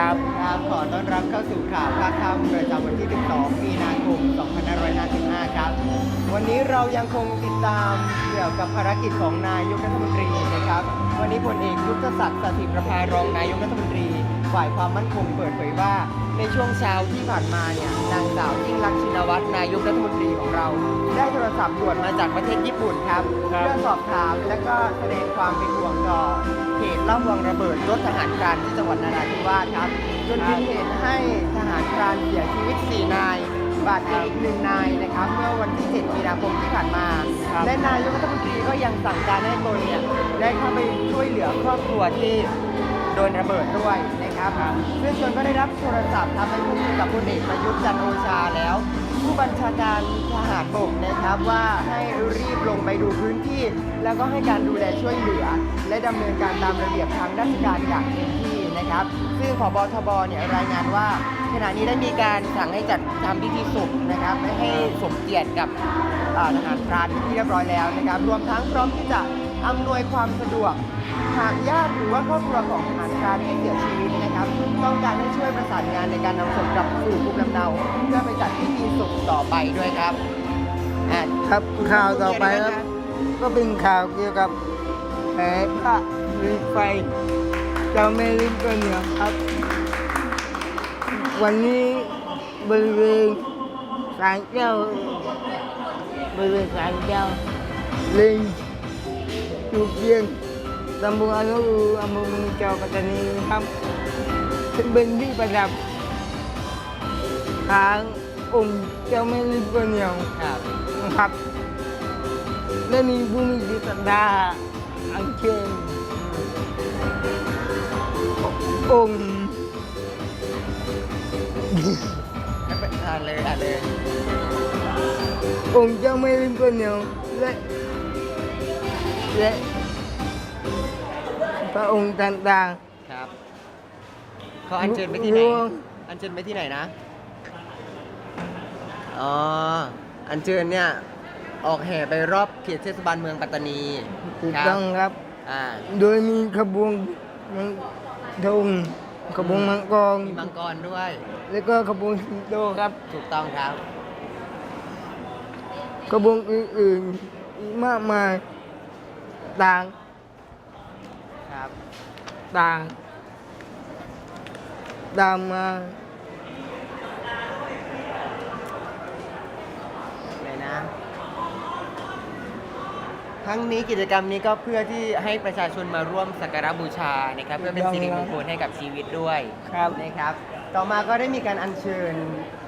ครับขอต้อนรับเข้าสู่ข่าวภาคค่ำประจำวันที่ 12 มีนาคม 2555 ครับ วันนี้เรายังคงติดตามเกี่ยวกับภารกิจของนายกรัฐมนตรีนะครับ วันนี้พลเอกยุทธศักดิ์สถิประภารองนายกรัฐมนตรี ฝ่ายความมั่นคงเปิดเผยว่า ในช่วงเช้าที่ผ่านมาเนี่ยนางสาวยิ่งลักษณ์ชินวัตรนายกรัฐมนตรีของเรา ได้โทรศัพท์ด่วนมาจากประเทศญี่ปุ่นครับ ครับ เพื่อสอบถามและก็แสดงความเป็นห่วงต่อเหตุล่าวางระเบิดรถทหารพรานที่จังหวัดนราธิวาสครับ จนเป็นเหตุให้ทหารพรานเสียชีวิต 4 นาย บาดเจ็บอีกหนึ่งนายนะครับ เมื่อวันที่ 7 มีนาคมที่ผ่านมา ครับ และนายกรัฐมนตรีก็ยังสั่งการให้ตนเนี่ยได้เข้าไปช่วยเหลือครอบครัวที่โดนระเบิดด้วยนะครับซึ่งตนก็ได้รับโทรศัพท์ทำให้พูดคุยกับพลเอกประยุทธ์จันทร์โอชาแล้ว ผู้บัญชาการทหารบกนะครับว่าให้รีบลงไปดูพื้นที่ แล้วก็ให้การดูแลช่วยเหลือ และดำเนินการตามระเบียบทางราชการอย่างเต็มที่นะครับ ซึ่งผบทบเนี่ยรายงานว่าขณะนี้ได้มีการสั่งให้จัดทำพิธีศพนะครับไม่ให้สมเกียรติกับทหารพรานเป็นที่เรียบร้อยแล้วนะครับ รวมทั้งพร้อมที่จะอำนวยความสะดวกหากญาติหรือว่าครอบครัวของทหาร พรานที่เสียชีวิตนะครับ ต้องการให้ช่วยประสานงานในการนำศพกลับสู่ภูมิลำเนาเพื่อไปจัดพิธีศพต่อไปด้วยครับอะครับข่าวต่อไปครับ ก็เป็นข่าวเกี่ยวกับแผลพระรีไฟเจ้าแม่ลิ้นก็เหนียวครับ วันนี้บริเวณศาลเจ้าบริเวณศาลเจ้าลิงจุกเยียง ตำบลอนุรูอำเภอเมืองจังหวัดปัตตานีครับซึ่งเป็นที่ประดับทางองค์เจ้าแม่ลิ้นก็เหนียวครับนะครับและมีผู้มีจิตศรัทธาอัญเชิญองค์อ่านเลยอ่านเลยองค์เจ้าแม่ริมก็เหนียวและและ พระองค์ต่าง ครับเขาอัญเชิญไปที่ไหนรวมอัญเชิญไปที่ไหนนะ อ๋อ อัญเชิญเนี่ย ออกแห่ไปรอบเขตเทศบาลเมืองปัตตานีๆถูกครับต้องครับ อ่า โดยมีขบวนมังธงขบวนมังกรมีมังกรด้วย แล้วก็ขบวนสิงโตครับถูกต้องครับ ขบวนอื่นๆอีกมากมายต่าง ครับต่างตามมาเลยนะ ทั้งนี้กิจกรรมนี้ก็เพื่อที่ให้ประชาชนมาร่วมสักการะบูชานะครับ เพื่อเป็นสิริมงคลให้กับชีวิตด้วยครับ นะครับ ต่อมาก็ได้มีการอัญเชิญ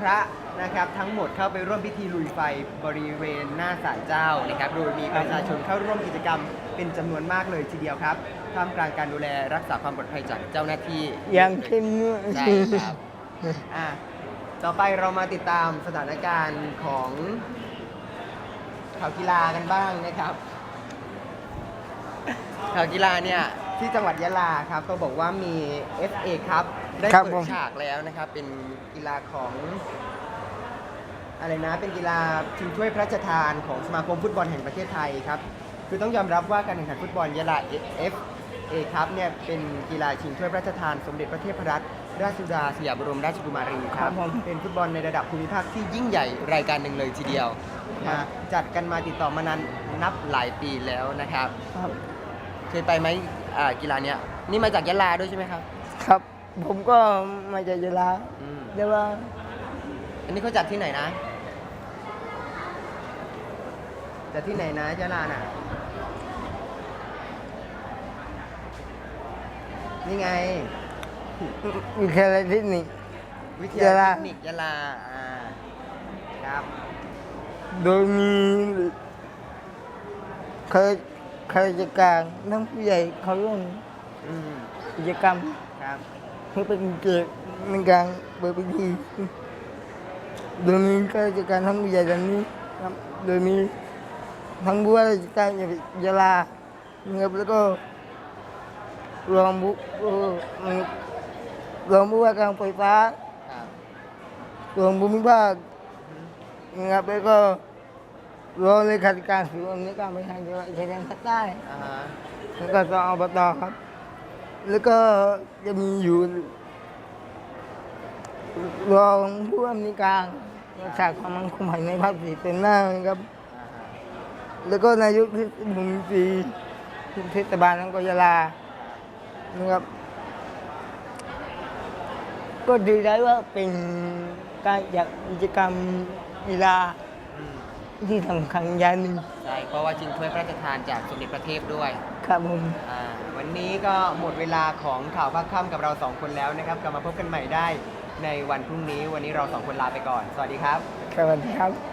พระนะครับทั้งหมดเข้าไปร่วมพิธีลุยไฟบริเวณหน้าศาลเจ้านะครับ โดยมีประชาชนเข้าร่วมกิจกรรมเป็นจำนวนมากเลยทีเดียวครับท่ามกลางการดูแลรักษาความปลอดภัยจากเจ้าหน้าที่อย่างเข้มงวด ใช่ครับอะต่อไปเรามาติดตามสถานการณ์ของข่าวกีฬากันบ้างนะครับข่าวกีฬาเนี่ย ที่จังหวัดยะลาครับก็บอกว่ามี FA ครับได้ครับเปิผดม ฉากแล้วนะครับ เป็นกีฬาของอะไรนะเป็นกีฬาชิงถ้วยพระราชทานของสมาคมฟุตบอลแห่งประเทศไทยครับ คือต้องยอมรับว่าการแข่งขันฟุตบอลยะลา FA ครับเนี่ยเป็นกีฬาชิงถ้วยพระราชทาน สมเด็จพระเทพรัตนราชสุดาสยามบรมราชกุมารีคครัรับบผม เป็นฟุตบอลในระดับภูมิภาคที่ยิ่งใหญ่รายการหนึ่งเลยทีเดียวครับนะจัดกันมาติดต่อมานานนับหลายปีแล้วนะครับ ครับ เคยไปไหมอ่ากีฬาเนี้ยนี่มาจากยะลาด้วยใช่ไหมครับครับ ผมก็มาจากยะลาอืมแต่ว่าอันนี้เขาจัดที่ไหนนะจัดที่ไหนนะยะลาน่ะนี่ไงวิทยาลัยเทคนิควิทยาลัยยะลา เทคนิคยะลาอ่าครับ โดยมีข้า ข้าราชการทั้งผู้ใหญ่เขาร่วมอืมกิจกรรมครับ เพื่อเป็นเกียรติในการเปิดพิธีโดยมีข้าราชการทั้งผู้ใหญ่ดังนี้ครับโดยมีทั้งผู้ว่าราชการยะลานะครับแล้วก็รองผู้เอ่อรองผู้ว่าการไฟฟ้าครับรวมภูมิภาคนะครับแล้วก็ รองเลขาธิการศูนย์อำนวยการบริหารจังหวัดชายแดนภาคใต้อ่าฮะแล้วก็สอบตครับ แล้วก็จะมีอยู่รองผู้อำนวยการรักษาความมั่นคงภายในภาคสี่เป็นหน้าครับ แล้วก็นายกเทศมนตรีเทศบาลนครยะลานะครับ ก็ดีได้ว่าเป็นการจัดกิจกรรมกีฬาอืม ที่สำคัญอย่างหนึ่งใช่เพราะว่าชิงถ้วยพระราชทานจากสมเด็จพระเทพด้วยครับผม อ่าวันนี้ก็หมดเวลาของข่าวภาคค่ำกับเราสองคนแล้วนะครับกลับมาพบกันใหม่ได้ในวันพรุ่งนี้ วันนี้เราสองคนลาไปก่อน สวัสดีครับ สวัสดีครับ